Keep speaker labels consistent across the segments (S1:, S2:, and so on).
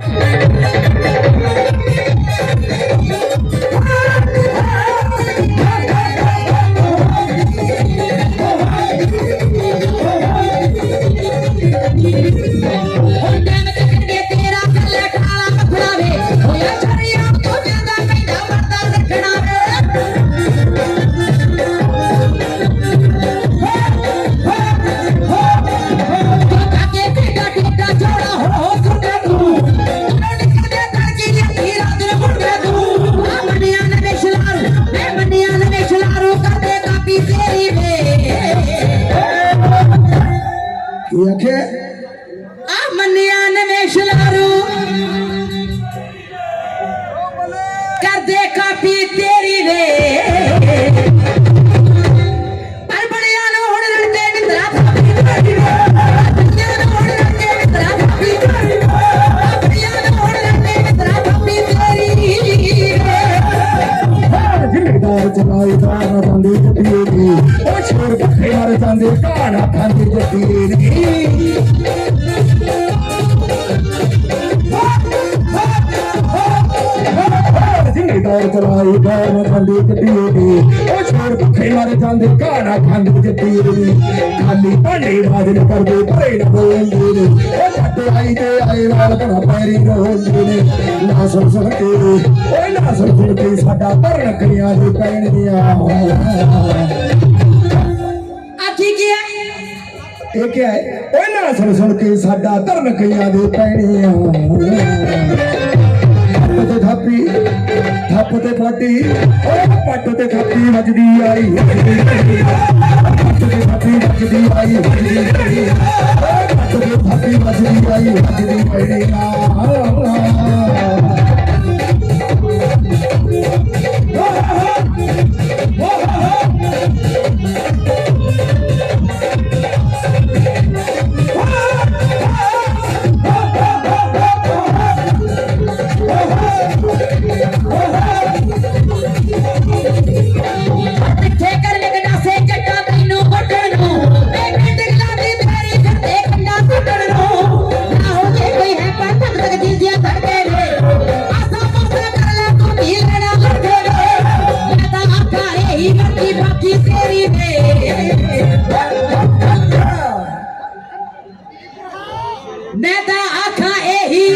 S1: Yeah.
S2: ਕੀ ਆਖਿਆ
S1: ਆ ਮੰਨਿਆ ਨਵੇਂ ਸ਼ਲਾਰੂ
S2: ਚਲਾਈ ਦਾਰ ਬੰਦੇ ਜੱਟੀਏ ਦੀ। ਉਹ ਸ਼ੋਰ ਪੱਖੇ ਮਾਰ ਜਾਂਦੇ ਕਾਣਾ ਖਾਂਦੇ ਜੱਟੀਏ ਦੀ। ਜ਼ਿੰਮੇਦਾਰ ਚਲਾਈ ਦਾਰ ਬੰਦੇ ਜੱਟੀਏ ਦੀ। ਉਹ ਸ਼ੋਰ ਪੱਖੇ ਮਾਰ ਜਾਂਦੇ ਕਾਣਾ ਖਾਂਦੇ ਜੱਟੀਏ ਦੀ। ਖਾਲੀ ਭਾਂਡੇ ਬਾਜਨ ਕਰਦੇ ਭਰੇ ਨਾ ਬੋਲਦੇ ਨੇ। ਉਹ ਜੱਟ ਆਈ ਤੇ ਆਏ ਨਾਲ ਘਣਾ ਪੈਰੀ ਰੋਲਦੇ ਨੇ। ਨਾ ਸੁਣ ਸੁਣ ਕੇ? ਓਏ ਨਾ ਸੁਣ ਸੁਣ ਕੇ? ਸਾਡਾ ਧਰਨ ਕਰਿਆ ਦੀ ਪੈਣੀਆਂ
S1: ਆ ਕੀ ਕੀ ਹੈ
S2: ਇਹ ਕੀ ਹੈ? ਓਏ ਨਾ ਸੁਣ ਸੁਣ ਕੇ ਸਾਡਾ ਧਰਨ ਕਈਆਂ ਦੇ ਪੈਣੀਆਂ ਥੱਪ ਤੇ ਥਾਪੀ ਥੱਪ ਤੇ ਫਾਟੀ। ਓਏ ਪੱਟ ਤੇ ਥਾਪੀ ਵੱਜਦੀ ਆਈ। ਪੱਟ ਤੇ ਥਾਪੀ ਵੱਜਦੀ ਆਈ। ਵੱਜਦੀ ਆਈ ਪੱਟ ਤੇ ਥਾਪੀ ਵੱਜਦੀ ਆਈ। ਵੱਜਦੀ ਪੈਣੀਆਂ
S1: ਕਿੱਥੇ ਮੈਂ ਤਾਂ ਆਖਾਂ ਇਹੀ,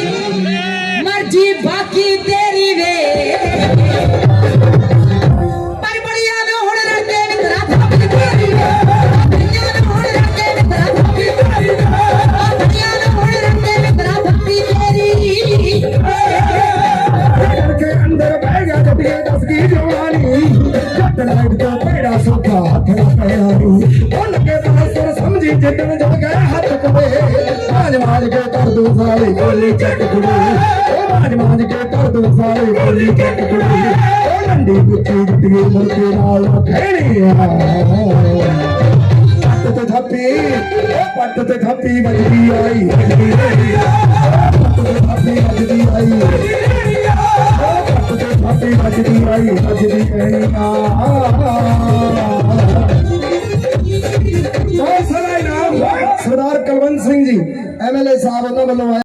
S1: ਮਰਜ਼ੀ ਬਾਕੀ ਤੇਰੀ ਵੇ। ਪਰ ਬੜੀਆਂ ਨੂੰ ਹੁਣ ਰੜਦੇ ਨਿੰਦਰਾ ਥਾਪੀ ਤੇਰੀ ਬੜੀਆਂ ਨੂੰ ਹੁਣ
S2: ਸੁਰ ਸਮਝੀ ਜਦ ਗਏ ਹੱਥ ਕੁੜੇ ਮਾਜ ਮਾਜ ਕੇ ਕਰ ਦੂ ਸਾਲੇ ਗੋਲੀ ਚੱਟ ਕੁੜੇ ਉਹ ਮਾਜ ਮਾਜ ਕੇ ਕਰ ਦੂ ਸਾਲੇ ਗੋਲੀ ਚੱਟ ਕੁੜੇ ਉਹ ਲੰਡੀ ਗੁੱਚੀ ਜੱਟੀਏ ਮੁਰਕੇ ਨਾਲ ਖੇੜੀ ਆ। ਪੱਟ ਤੇ ਥੱਪੀ ਉਹ ਪੱਟ ਤੇ ਥੱਪੀ ਵੱਜਦੀ ਆਈ ਪੱਟ ਤੇ ਥੱਪੀ ਵੱਜਦੀ ਆਈ। ਪੱਟ ਤੇ ਥੱਪੀ ਵੱਜਦੀ ਆਈ ਵੱਜਦੀ ਆਈ ਆ ਸਿੰਘ ਜੀ ਐਮਐਲਏ ਸਾਹਿਬ ਉਹਨਾਂ ਵੱਲੋਂ ਆਏ